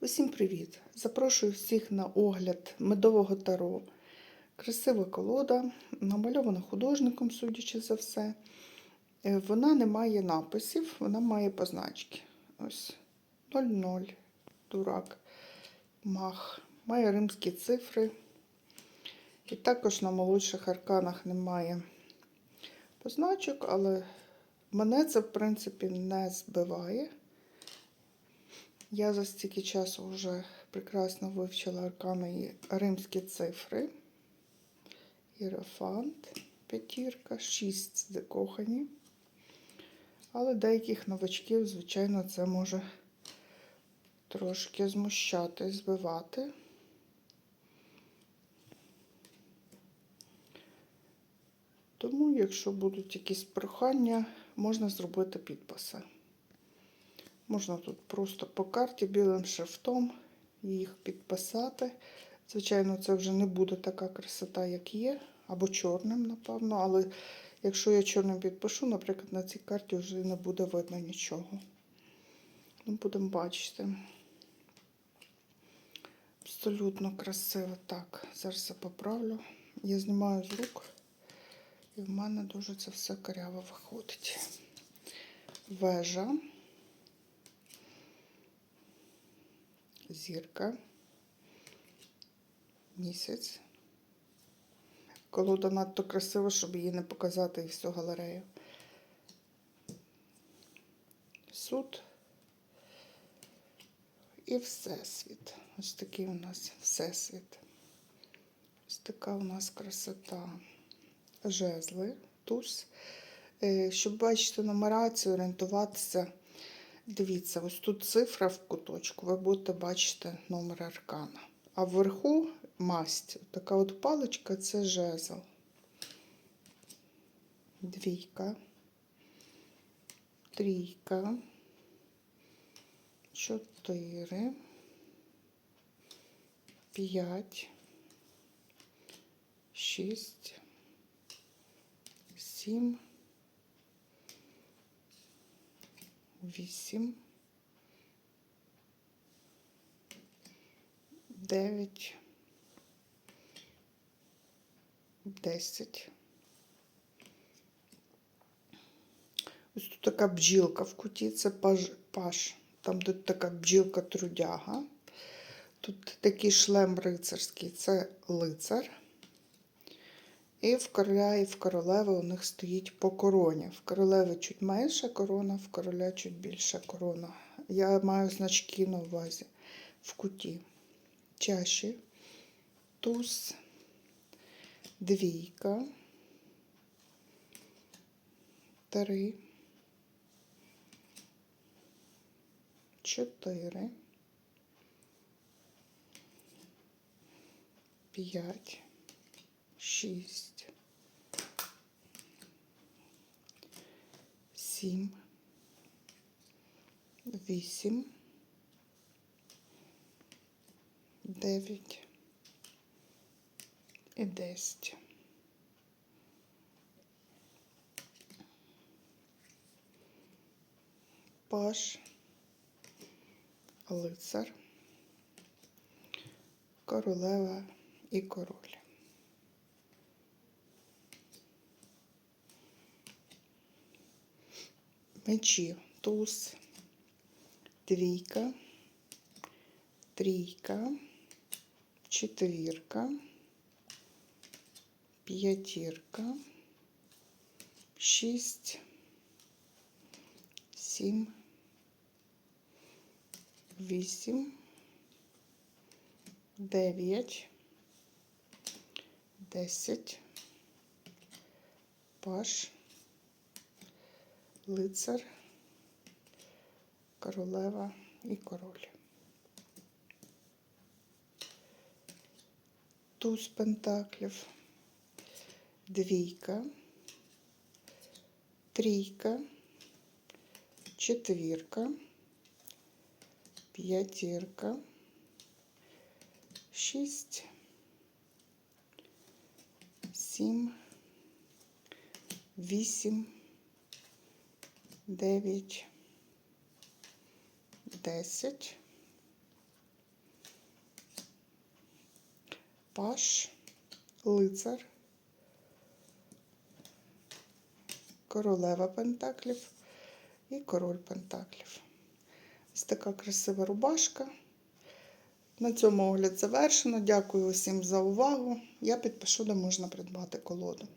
Усім привіт! Запрошую всіх на огляд медового таро. Красива колода, намальована художником, судячи за все. Е, Вона не має написів, вона має позначки. Ось 00, дурак, мах. Має римські цифри. І також на молодших арканах немає позначок, але мене це, в принципі, не збиває. Я за стільки часу вже прекрасно вивчила аркани римські цифри. Іерофант, п'ятірка, шість закохані. Але деяких новачків, звичайно, це може трошки змущати, збивати. Тому, якщо будуть якісь прохання, можна зробити підписи. Можна тут просто по карті білим шрифтом їх підписати. Звичайно, це вже не буде така красота, як є, або чорним, напевно. Але якщо я чорним підпишу, наприклад, на цій карті вже не буде видно нічого. Ну, будемо бачити. Абсолютно красиво. Так, зараз я поправлю. Я знімаю з рук, і в мене дуже це все коряво виходить. Вежа. Зірка, місяць. Колода надто красива, щоб її не показати і всю галерею. Суд і Всесвіт. Ось такий у нас Всесвіт. Ось така у нас красота. Жезли, туз. Е, Щоб бачити нумерацію, орієнтуватися. Дивіться, ось тут цифра в куточку, ви будете бачити номер аркана. А вверху масть. Така от паличка це жезл. Двійка, трійка, чотири, п'ять, шість, сім. Вісім, дев'ять, десять. Ось тут така бджілка в куті, це паж, паш. Там тут така бджілка трудяга. Тут такий шлем рицарський, це лицар. І в короля і в королеви у них стоїть по короні. В королеви чуть менша корона, в короля чуть більша корона. Я маю значки на увазі в куті. Чаші, туз, двійка, три, чотири, п'ять шість, сім, вісім, дев'ять. І десять. Паш, лицар, королева і король. Мечі туз, двійка, трійка, четвірка, п'ятірка, шість, сім, вісім, дев'ять, десять, паш лицар, королева і король. Туз пентаклів, двійка, трійка, четвірка, п'ятірка, шість, сім, вісім 9, 10, паш, лицар, королева пентаклів і король пентаклів. Ось така красива рубашка. На цьому огляд завершено. Дякую усім за увагу. Я підпишу, де можна придбати колоду.